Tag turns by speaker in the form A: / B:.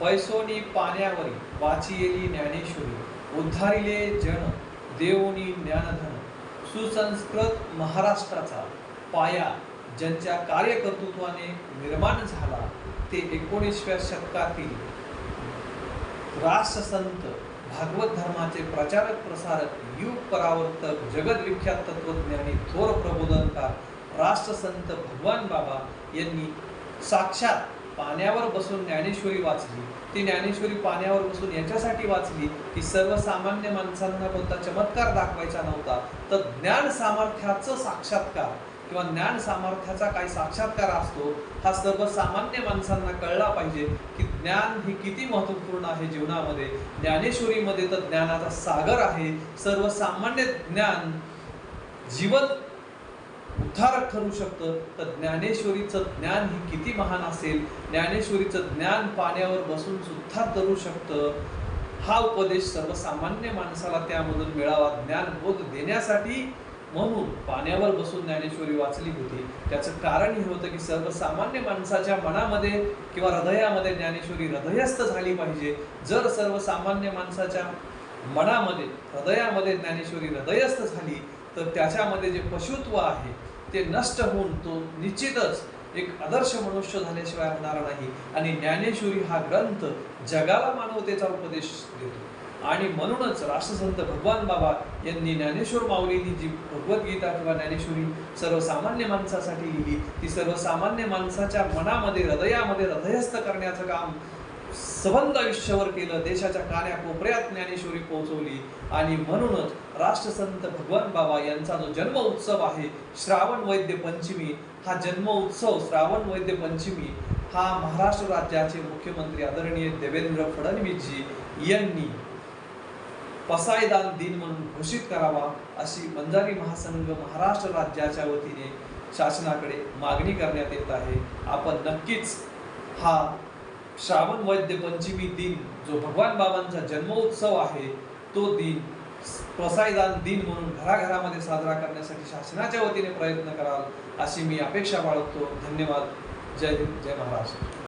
A: पैसोनी पाण्यावरी वाचियेली ज्ञानेश्वरी उद्धारिले जन देवोनी ज्ञानधन सुसंस्कृत महाराष्ट्राचा पाया ज्यांच्या कार्यकर्तृत्वाने निर्माण झाला ते एकोणीसव्या शतकातील राष्ट्रसंत भागवत धर्माचे प्रचारक प्रसारक युग परावर्तक जगदविख्यात तत्वज्ञानी थोर प्रबोधनकार राष्ट्रसंत भगवान बाबा यांनी साक्षात पाण्यावर बसून ज्ञानेश्वरी वाचली. ती ज्ञानेश्वरी पाण्यावर बसून याच्यासाठी वाचली की सर्वसामान्य माणसांना कोणता चमत्कार दाखवायचा नव्हता तर ज्ञान सामर्थ्याचं साक्षात्कार किंवा ज्ञान सामर्थ्याचा काही साक्षात्कार असतो हा सर्वसामान्य माणसांना कळला पाहिजे की ज्ञान हे किती महत्त्वपूर्ण आहे जीवनामध्ये. ज्ञानेश्वरीमध्ये तर ज्ञानाचा सागर आहे. सर्वसामान्य ज्ञान जीवन उद्धारक ठरू शकतं. तर ज्ञानेश्वरीचं ज्ञान हे किती महान असेल? ज्ञानेश्वरीचं ज्ञान पाण्यावर बसून सुद्धा करू शकतं. हा उपदेश सर्वसामान्य माणसाला त्यामधून मिळावा. ज्ञानबोध देण्यासाठी म्हणून पाण्यावर बसून ज्ञानेश्वरी वाचली होती. त्याचं कारण हे होतं की सर्वसामान्य माणसाच्या मनामध्ये किंवा हृदयामध्ये ज्ञानेश्वरी हृदयस्थ झाली पाहिजे. जर सर्वसामान्य माणसाच्या मनामध्ये हृदयामध्ये ज्ञानेश्वरी हृदयस्थ झाली तर त्याच्यामध्ये जे पशुत्व आहे ते नष्ट होऊन तो निश्चितच एक आदर्श मनुष्य झाल्याशिवाय होणार नाही. आणि ज्ञानेश्वरी हा ग्रंथ जगाला मानवतेचा उपदेश देतो. आणि म्हणूनच राष्ट्रसंत भगवान बाबा यांनी ज्ञानेश्वर माऊलींनी जी भगवद्गीता किंवा ज्ञानेश्वरी सर्वसामान्य माणसासाठी लिहिली ती सर्वसामान्य माणसाच्या मनामध्ये हृदयामध्ये हृदयस्थ करण्याचं काम सबंध आयुष्यावर केलं देशाच्या कान्या कोपऱ्यात ज्ञानेश्वरी पोहोचवली. आणि म्हणूनच राष्ट्रसंत भगवान बाबा यांचा जो जन्म उत्सव आहे श्रावण वैद्य पंचमी हा जन्म उत्सव श्रावण वैद्य पंचमी हा महाराष्ट्र राज्याचे मुख्यमंत्री आदरणीय देवेंद्र फडणवीसजी यांनी पसायदान दिन म्हणून घोषित करावा अशी बंजारी महासंघ महाराष्ट्र राज्याच्या वतीने शासनाकडे मागणी करण्यात येत आहे. आपण नक्कीच हा श्रावण वैद्य पंचमी दिन जो भगवान बाबांचा जन्मोत्सव आहे तो दिन प्रसायदान दिन म्हणून घराघरामध्ये साजरा करण्यासाठी शासनाच्या वतीने प्रयत्न कराल अशी मी अपेक्षा बाळगतो. धन्यवाद. जय हिंद जय महाराष्ट्र.